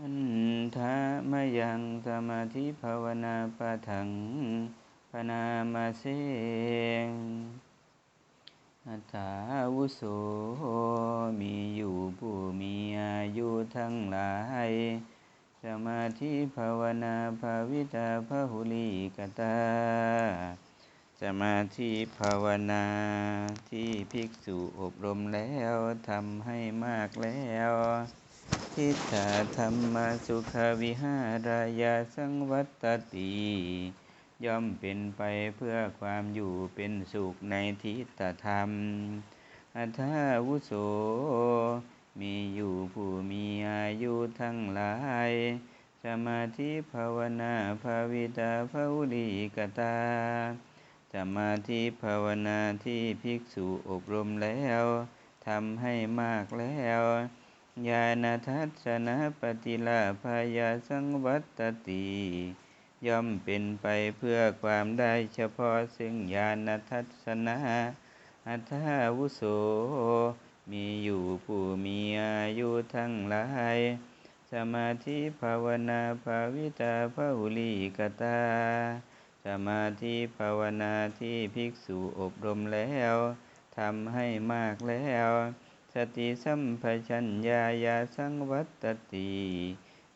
อันทามยังสมาธิภาวนาปะถังปนามาเสงอัตถาวุโสมีอยู่ผู้มีอายุทั้งหลาย สมาธิภาวนาภาวิตาพหุลีกตา สมาธิภาวนาที่ภิกษุอบรมแล้วทำให้มากแล้ว ทิฏฐธรรมสุขวิหารายาสังวัตติย่อมเป็นไปเพื่อความอยู่เป็นสุขในทิฏฐธรรม อัทาวุโส มีอยู่ผู้มีอายุทั้งหลาย สมาธิภาวนาภาวิตาภาวลีกตา สมาธิภาวนาที่ภิกษุอบรมแล้วทำให้มากแล้ว ญาณทัศนะปฏิลาภายาสังวัตติย่อมเป็นไปเพื่อความได้เฉพาะซึ่งญาณทัศนะอัตาวุโส มีอยู่ผู้มีอายุทั้งหลาย สมาธิภาวนาภาวิตาภาหุลีกตา สมาธิภาวนาที่ภิกษุอบรมแล้วทำให้มากแล้ว สติสัมปชัญญายาสังวัตติ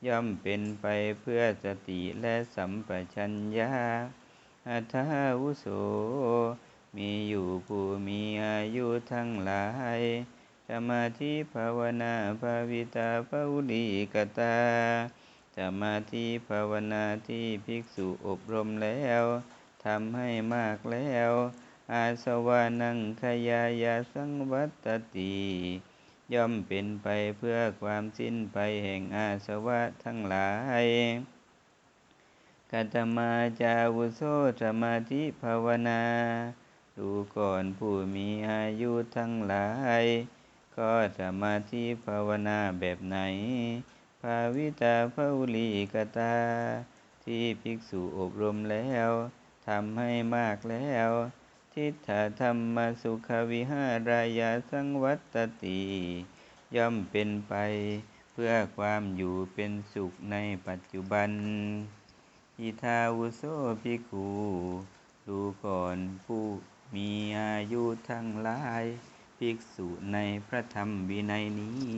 ย่อมเป็นไปเพื่อสติและสัมปชัญญะอัทาวุโส มีอยู่ผู้มีอายุทั้งหลายสมาธิภาวนาภาวิตาภาวลีกตาสมาธิภาวนาที่ภิกษุอบรมแล้วทำให้มากแล้ว อาสวานังขยายาสังวัตติย่อมเป็นไปเพื่อความสิ้นไปแห่งอาสวะทั้งหลายกัตมาจาวุโสสมาธิภาวนา ดูก่อนผู้มีอายุทั้งหลาย ก็สมาธิภาวนาแบบไหน ภาวิตาภาุลีกตา ที่ภิกษุอบรมแล้ว ทำให้มากแล้ว ทิฏฐธรรมสุขวิหารายาสังวัตติย่อมเป็นไปเพื่อความอยู่เป็นสุขในปัจจุบันอิทาวุโสภิกขุดูก่อนผู้มีอายุทั้งหลาย ภิกษุในพระธรรมวินัยนี้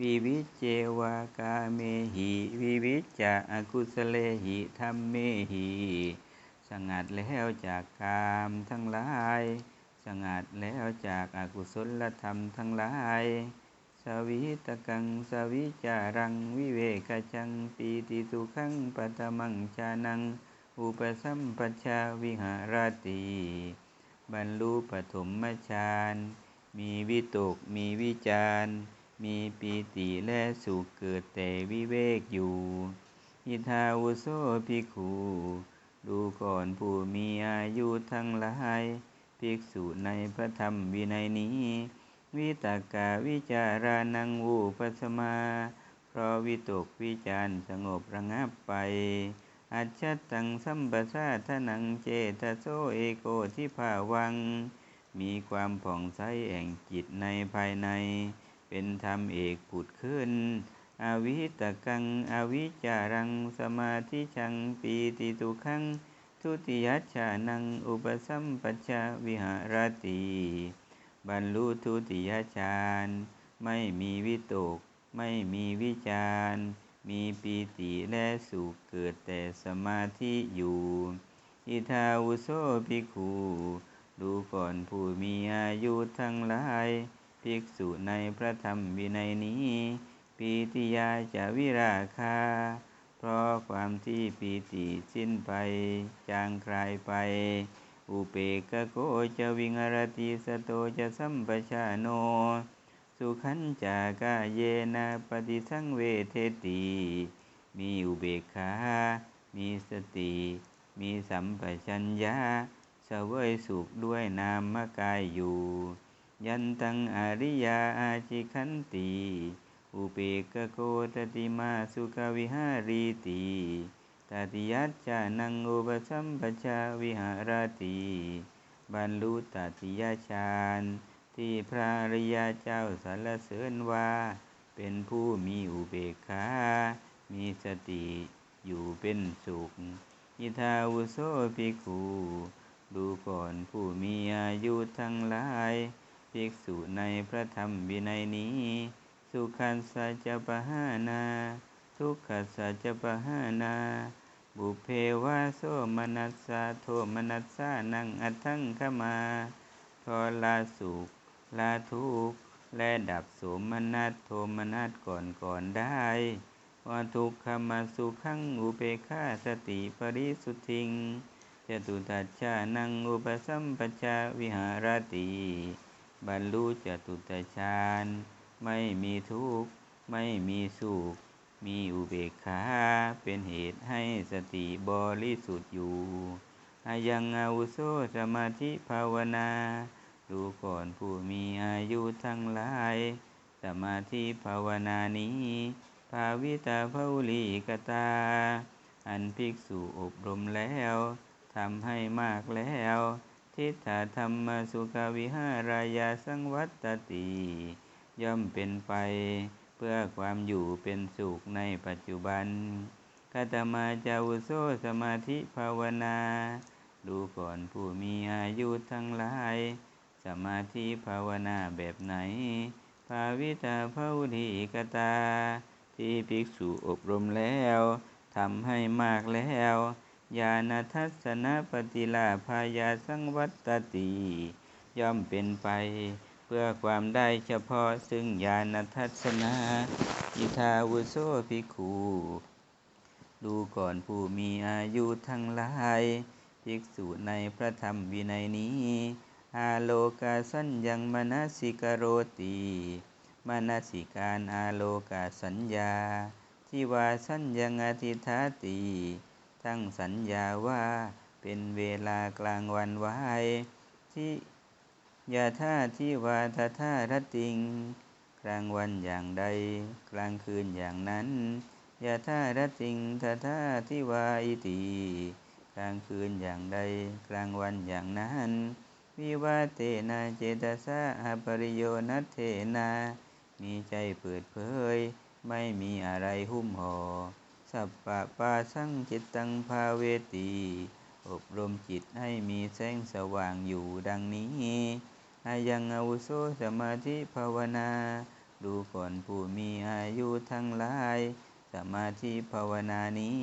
วิวิเจวากาเมหิ วิวิจจะอกุสเลหิธรรมเมหิ สงัดแล้วจากกามทั้งหลาย สงัดแล้วจากอากุศลธรรมทั้งหลาย สวิตกังสวิจารัง วิเวกจังปีติสุขังปัตมังชานัง อุปสัมปชาวิหารติบรรลุปฐมฌานมีวิตกมีวิจารมีปีติและสุขเกิดแต่วิเวกอยู่อิทาวุโสภิกขุ ดูก่อนผู้มีอายุทั้งหลายภิกษุในพระธรรมวินัยนี้ วิตากาวิจารานังวูปัสมา เพราะวิตกวิจารสงบระงับไป อัจฉตังสัมปชาทนังเจตโสเอโกทิภาวัง มีความผ่องใสแห่งจิตในภายใน เป็นธรรมเอกผุดขึ้น อวิตกัง อวิจารัง สมาธิชัง ปีติตุขัง ทุติยัชานัง อุปสัมปชาวิหารติ บรรลุทุติยฌาน ไม่มีวิตก ไม่มีวิจารมีปีติและสุขเกิดแต่สมาธิอยู่ อิทาวุโสภิกขุดูก่อนผู้มีอายุทั้งหลาย ภิกษุในพระธรรมวินัยนี้ ปีติยาจะวิราคา เพราะความที่ปีติสิ้นไป จางคลายไป อุเปกโกจะวิงรติสโตจะสัมปชาโน สุขันจากาเยนะปฏิสังเวเทติ มีอุเบกขา มีสติ มีสัมปชัญญะสวยสุขด้วยนามกายอยู่ ยันตังอริยาอาจิขันติ อุเปกโกตติมาสุขวิหารีติตติยัจจานังอุปสัมปชาวิหารติบรรลุตติยฌานที่พระริยาเจ้าสรรเสริญว่า เป็นผู้มีอุเบกขา มีสติอยู่เป็นสุขยิทาวุโสภิกขุดูก่อนผู้มีอายุทั้งหลายภิกษุในพระธรรมวินัยนี้ สุขันสัจปหานา ทุกขสัจปหานา บุเพวาโสมนัสสะโทมนัสสานังอัตังขมาทอลาสุขลาทุกข์และดับโสมนัสโทมนัสก่อนก่อนได้ว่าทุกขมาสุขังอุเบกขาสติปริสุทธิงจตุตัจจานังอุปสัมปชาวิหารติ บรรลุจตุตฌาน ไม่มีทุกข์ ไม่มีสุข มีอุเบกขา เป็นเหตุให้สติบริสุทธิ์อยู่อายังอาวุโสสมาธิภาวนา ดูก่อนผู้มีอายุทั้งหลาย สมาธิภาวนานี้ ภาวิตาภาลีกตา อันภิกษุอบรมแล้วทำให้มากแล้ว ทิฏฐธรรมสุขวิหารายาสังวัตติ ย่อมเป็นไป เพื่อความอยู่เป็นสุขในปัจจุบันคตมาจาวุโสสมาธิภาวนา ดูก่อนผู้มีอายุทั้งหลาย สมาธิภาวนาแบบไหน ภาวิตาภาวดีกตา ที่ภิกษุอบรมแล้วทำให้มากแล้วญาณทัศนปฏิลาภายาสังวัตติ ย่อมเป็นไป เพื่อความได้เฉพาะซึ่งญาณทัศนาอิทาวุโสภิกขุดูก่อนผู้มีอายุทั้งหลายภิกษุในพระธรรมวินัยนี้ อาโลกาสัญญังมนสิกโรติมนสิการอาโลกาสัญญา ที่ว่าสัญญังอธิธาติทั้งสัญญาว่าเป็นเวลากลางวันวายที่ ยาท่าที่วาทท่ารติง กลางวันอย่างใด กลางคืนอย่างนั้นยาท่ารติงทท่าที่วาอิติ กลางคืนอย่างใด กลางวันอย่างนั้นวิวาเตนาเจตสาหปริโยนัเทนา มีใจเปิดเผย ไม่มีอะไรหุ้มห่อสัพปะปาสังจิตตังภาเวตี อบรมจิตให้มีแสงสว่างอยู่ดังนี้ อายังอาวุโสสมาธิภาวนา ดูก่อนผู้มีอายุทั้งหลาย สมาธิภาวนานี้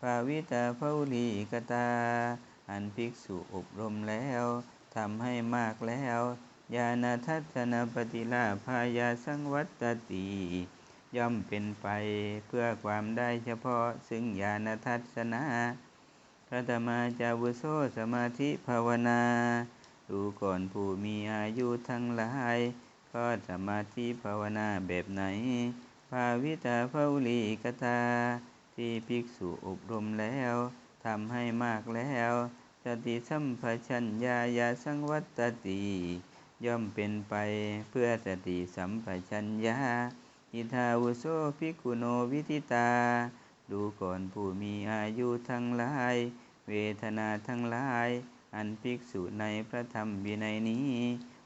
ภาวิตาภาวลีกตา อันภิกษุอบรมแล้วทำให้มากแล้วญาณทัศนปฏิลาภายาสังวัตติย่อมเป็นไปเพื่อความได้เฉพาะซึ่งญาณทัศนะพระธรรมาจาวุโสสมาธิภาวนา ดูก่อนผู้มีอายุทั้งหลายก็สมาธิภาวนาแบบไหน ภาวิตาภาลีกตา ที่ภิกษุอบรมแล้วทำให้มากแล้วสติสัมปชัญญายาสังวัตติย่อมเป็นไปเพื่อสติสัมปชัญญาอิทาวุโสภิกุโนวิทิตา ดูก่อนผู้มีอายุทั้งหลาย เวทนาทั้งหลาย อันภิกษุในพระธรรมวินัยนี้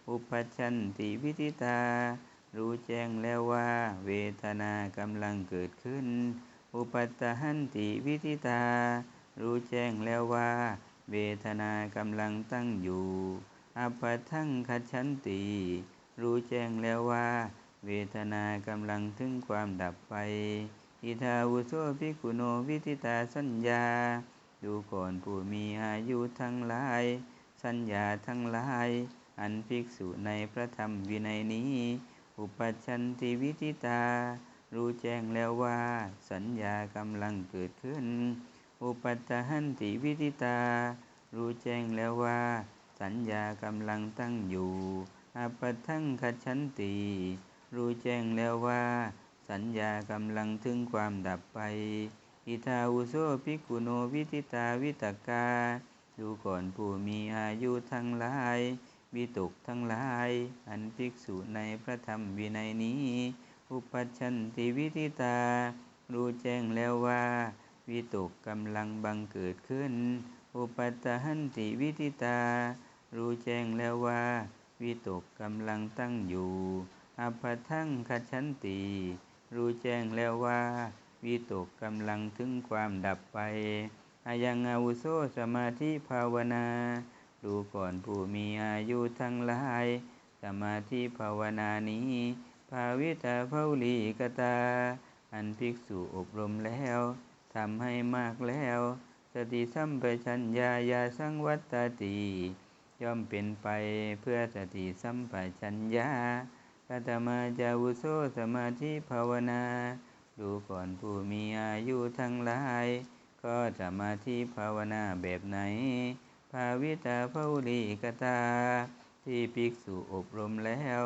อุปชันติวิทิตา รู้แจ้งแล้วว่า เวทนากำลังเกิดขึ้น อุปัตหันติวิทิตา รู้แจ้งแล้วว่า เวทนากำลังตั้งอยู่อปทั้งคัชันติ รู้แจ้งแล้วว่า เวทนากำลังถึงความดับไปอิทาวุโสภิกุโนวิติตาสัญญา ดูก่อนผู้มีอายุทั้งหลาย สัญญาทั้งหลาย อันภิกษุในพระธรรมวินัยนี้ อุปชันติวิติตา รู้แจ้งแล้วว่า สัญญากำลังเกิดขึ้น อุปัตหันติวิติตา รู้แจ้งแล้วว่า สัญญากำลังตั้งอยู่อปทังคัชันติ รู้แจ้งแล้วว่า สัญญากำลังถึงความดับไป อิทาอุโสภิกุโนวิติตาวิตกา ดูก่อนผู้มีอายุทั้งหลาย วิตกทั้งหลาย อันภิกษุในพระธรรมวินัยนี้ อุปัชันติวิติตา รู้แจ้งแล้วว่า วิตกกำลังบังเกิดขึ้น อุปัตหันติวิติตา รู้แจ้งแล้วว่า วิตกกำลังตั้งอยู่อัทังขชันติ รู้แจ้งแล้วว่า วิตกกำลังถึงความดับไปอายังอาวุโสสมาธิภาวนา ดูก่อนผู้มีอายุทั้งหลาย สมาธิภาวนานี้ ภาวิตาภาลีกตา อันภิกษุอบรมแล้วทำให้มากแล้ว สติสัมปชัญญายาสังวัตติย่อมเป็นไปเพื่อสติสัมปชัญญากัตมาจาวุโสสมาธิภาวนา ดูก่อนผู้มีอายุทั้งหลาย ก็สมาธิภาวนาแบบไหน ภาวิตาภาลีกตา ที่ภิกษุอบรมแล้ว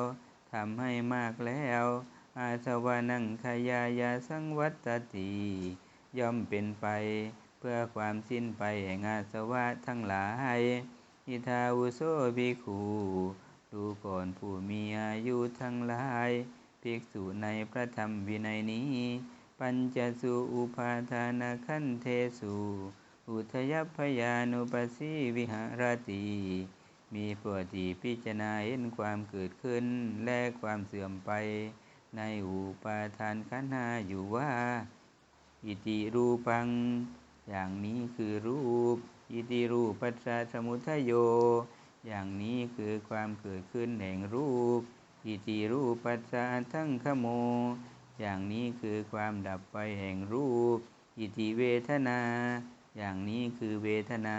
ทำให้มากแล้ว อาสวานังขยายาสังวัตติย่อมเป็นไป เพื่อความสิ้นไปแห่งอาสวะทั้งหลายอิทาวุโสภิกขุดูก่อนผู้มีอายุทั้งหลาย ภิกษุในพระธรรมวินัยนี้ ปัญจสุอุปาทานขันเทสุอุทยพยานุปสีวิหารติมีปวดีพิจารณาเห็นความเกิดขึ้น และความเสื่อมไป ในอุปาทานขันหาอยู่ว่า อิติรูปัง อย่างนี้คือรูป อิติรูปัสสะสมุทโย อย่างนี้คือความเกิดขึ้นแห่งรูป อิติรูปัสสะทั้งขโม อย่างนี้คือความดับไปแห่งรูป อิติเวทนา อย่างนี้คือเวทนา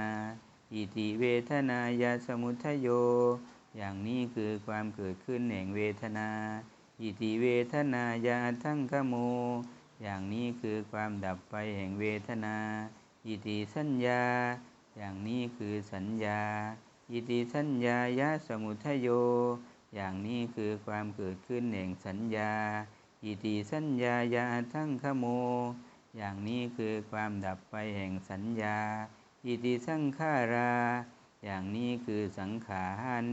อิติเวทนายาสมุทโย อย่างนี้คือความเกิดขึ้นแห่งเวทนา อิติเวทนายาทั้งขโม อย่างนี้คือความดับไปแห่งเวทนา อิติสัญญา อย่างนี้คือสัญญา อิติสัญญายาสมุทโย อย่างนี้คือความเกิดขึ้นแห่งสัญญาอิติสัญญายาทั้งขโม อย่างนี้คือความดับไปแห่งสัญญาอิติสังขารา อย่างนี้คือสังขาร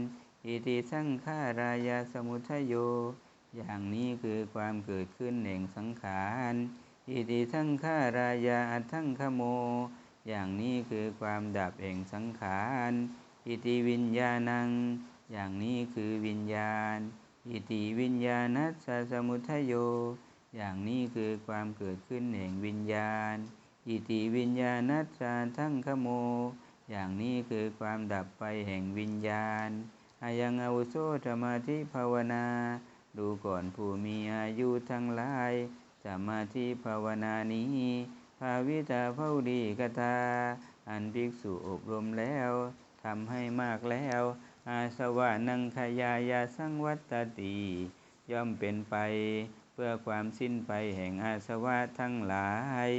อิติสังขารายาสมุทโย อย่างนี้คือความเกิดขึ้นแห่งสังขารอิติสังขารายาทั้งขโม อย่างนี้คือความดับแห่งสังขารอิติวิญญาณัง อย่างนี้คือวิญญาณ อิติวิญญาณัสสมุทโย อย่างนี้คือความเกิดขึ้นแห่งวิญญาณ อิติวิญญาณัสทั้งขโม อย่างนี้คือความดับไปแห่งวิญญาณอายังอาวุโสสมาธิภาวนา ดูก่อนผู้มีอายุทั้งหลายสมาธิภาวนานี้ภาวิตาภาดีกตา อันภิกษุอบรมแล้วทำให้มากแล้ว อาสวะนังขยายาสังวัตติย่อมเป็นไป เพื่อความสิ้นไปแห่งอาสวะทั้งหลาย